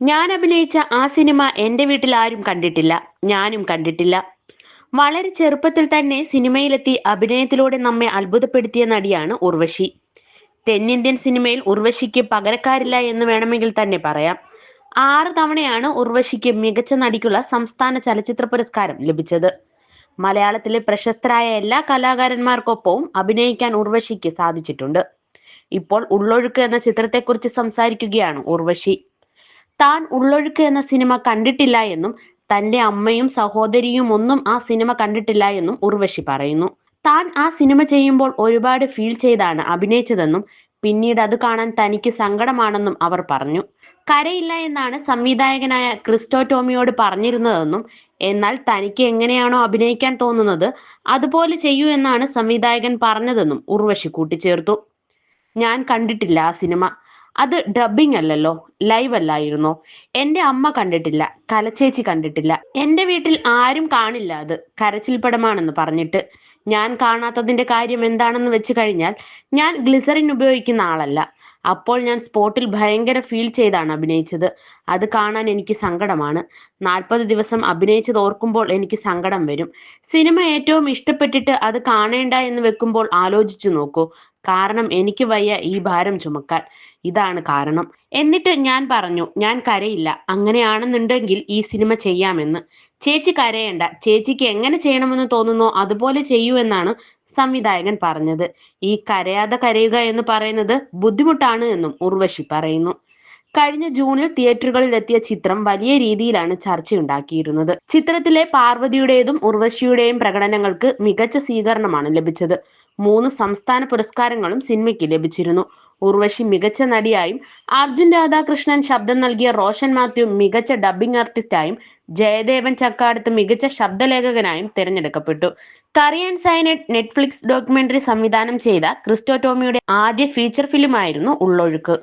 ഞാൻ അഭിനയിച്ച ആ സിനിമ എന്റെ വീട്ടിൽ ആരും കണ്ടിട്ടില്ല ഞാനും കണ്ടിട്ടില്ല. വളരെ ചെറുപ്പത്തിൽ തന്നെ സിനിമയിലെത്തി അഭിനയത്തിലൂടെ നമ്മെ അത്ഭുതപ്പെടുത്തിയ നടിയാണ് ഉർവശി. തെന്നിന്ത്യൻ സിനിമയിൽ ഉർവശിക്ക് പകരക്കാരില്ല എന്ന് വേണമെങ്കിൽ തന്നെ പറയാം. ആറ് തവണയാണ് ഉർവശിക്ക് മികച്ച നടിക്കുള്ള സംസ്ഥാന ചലച്ചിത്ര പുരസ്കാരം ലഭിച്ചത്. മലയാളത്തിലെ പ്രശസ്തരായ എല്ലാ കലാകാരന്മാർക്കൊപ്പവും അഭിനയിക്കാൻ ഉർവശിക്ക് സാധിച്ചിട്ടുണ്ട്. ഇപ്പോൾ ഉള്ളൊഴുക്ക് എന്ന ചിത്രത്തെക്കുറിച്ച് സംസാരിക്കുകയാണ് ഉർവശി. താൻ ഉള്ളൊഴുക്ക് എന്ന സിനിമ കണ്ടിട്ടില്ല എന്നും തന്റെ അമ്മയും സഹോദരിയും ഒന്നും ആ സിനിമ കണ്ടിട്ടില്ല എന്നും ഉർവശി പറയുന്നു. താൻ ആ സിനിമ ചെയ്യുമ്പോൾ ഒരുപാട് ഫീൽ ചെയ്താണ് അഭിനയിച്ചതെന്നും പിന്നീട് അത് കാണാൻ തനിക്ക് സങ്കടമാണെന്നും അവർ പറഞ്ഞു. കരയില്ല എന്നാണ് സംവിധായകനായ ക്രിസ്റ്റോ ടോമിയോട് പറഞ്ഞിരുന്നതെന്നും എന്നാൽ തനിക്ക് എങ്ങനെയാണോ അഭിനയിക്കാൻ തോന്നുന്നത് അതുപോലെ ചെയ്യൂ എന്നാണ് സംവിധായകൻ പറഞ്ഞതെന്നും ഉർവശി കൂട്ടിച്ചേർത്തു. ഞാൻ കണ്ടിട്ടില്ല ആ സിനിമ. അത് ഡബിംഗ് അല്ലല്ലോ ലൈവ് അല്ലായിരുന്നോ. എന്റെ അമ്മ കണ്ടിട്ടില്ല കലച്ചേച്ചി കണ്ടിട്ടില്ല. എന്റെ വീട്ടിൽ ആരും കാണില്ല അത് കരച്ചിൽ പടമാണെന്ന് പറഞ്ഞിട്ട്. ഞാൻ കാണാത്തതിന്റെ കാര്യം എന്താണെന്ന് വെച്ച് കഴിഞ്ഞാൽ ഞാൻ ഗ്ലിസറിൻ ഉപയോഗിക്കുന്ന ആളല്ല. അപ്പോൾ ഞാൻ സ്പോട്ടിൽ ഭയങ്കര ഫീൽ ചെയ്താണ് അഭിനയിച്ചത്. അത് കാണാൻ എനിക്ക് സങ്കടമാണ്. നാൽപ്പത് ദിവസം അഭിനയിച്ചത് ഓർക്കുമ്പോൾ എനിക്ക് സങ്കടം വരും. സിനിമ ഏറ്റവും ഇഷ്ടപ്പെട്ടിട്ട് അത് കാണേണ്ട എന്ന് വെക്കുമ്പോൾ ആലോചിച്ചു നോക്കൂ. കാരണം എനിക്ക് വയ്യ ഈ ഭാരം ചുമക്കാൻ. ഇതാണ് കാരണം. എന്നിട്ട് ഞാൻ പറഞ്ഞു ഞാൻ കരയില്ല. അങ്ങനെയാണെന്നുണ്ടെങ്കിൽ ഈ സിനിമ ചെയ്യാമെന്ന്. ചേച്ചി കരയണ്ട. ചേച്ചിക്ക് എങ്ങനെ ചെയ്യണമെന്ന് തോന്നുന്നോ അതുപോലെ ചെയ്യൂ എന്നാണ് സംവിധായകൻ പറഞ്ഞത്. ഈ കരയാതെ കരയുക എന്ന് പറയുന്നത് ബുദ്ധിമുട്ടാണ് എന്നും ഉർവശി പറയുന്നു. കഴിഞ്ഞ ജൂണിൽ തിയേറ്ററുകളിൽ എത്തിയ ചിത്രം വലിയ രീതിയിലാണ് ചർച്ചയുണ്ടാക്കിയിരുന്നത്. ചിത്രത്തിലെ പാർവതിയുടേതും ഉർവശിയുടെയും പ്രകടനങ്ങൾക്ക് മികച്ച സ്വീകരണമാണ് ലഭിച്ചത്. മൂന്ന് സംസ്ഥാന പുരസ്കാരങ്ങളും സിനിമയ്ക്ക് ലഭിച്ചിരുന്നു. ഉർവശി മികച്ച നടിയായും അർജുൻ രാധാകൃഷ്ണൻ ശബ്ദം നൽകിയ റോഷൻ മാത്യു മികച്ച ഡബ്ബിംഗ് ആർട്ടിസ്റ്റായും ജയദേവൻ ചക്കാടത്ത് മികച്ച ശബ്ദലേഖകനായും തിരഞ്ഞെടുക്കപ്പെട്ടു. കറിയൻ സൈനറ്റ് നെറ്റ്ഫ്ലിക്സ് ഡോക്യുമെന്ററി സംവിധാനം ചെയ്ത ക്രിസ്റ്റോടോമിയുടെ ആദ്യ ഫീച്ചർ ഫിലിമായിരുന്നു ഉള്ളൊഴുക്ക്.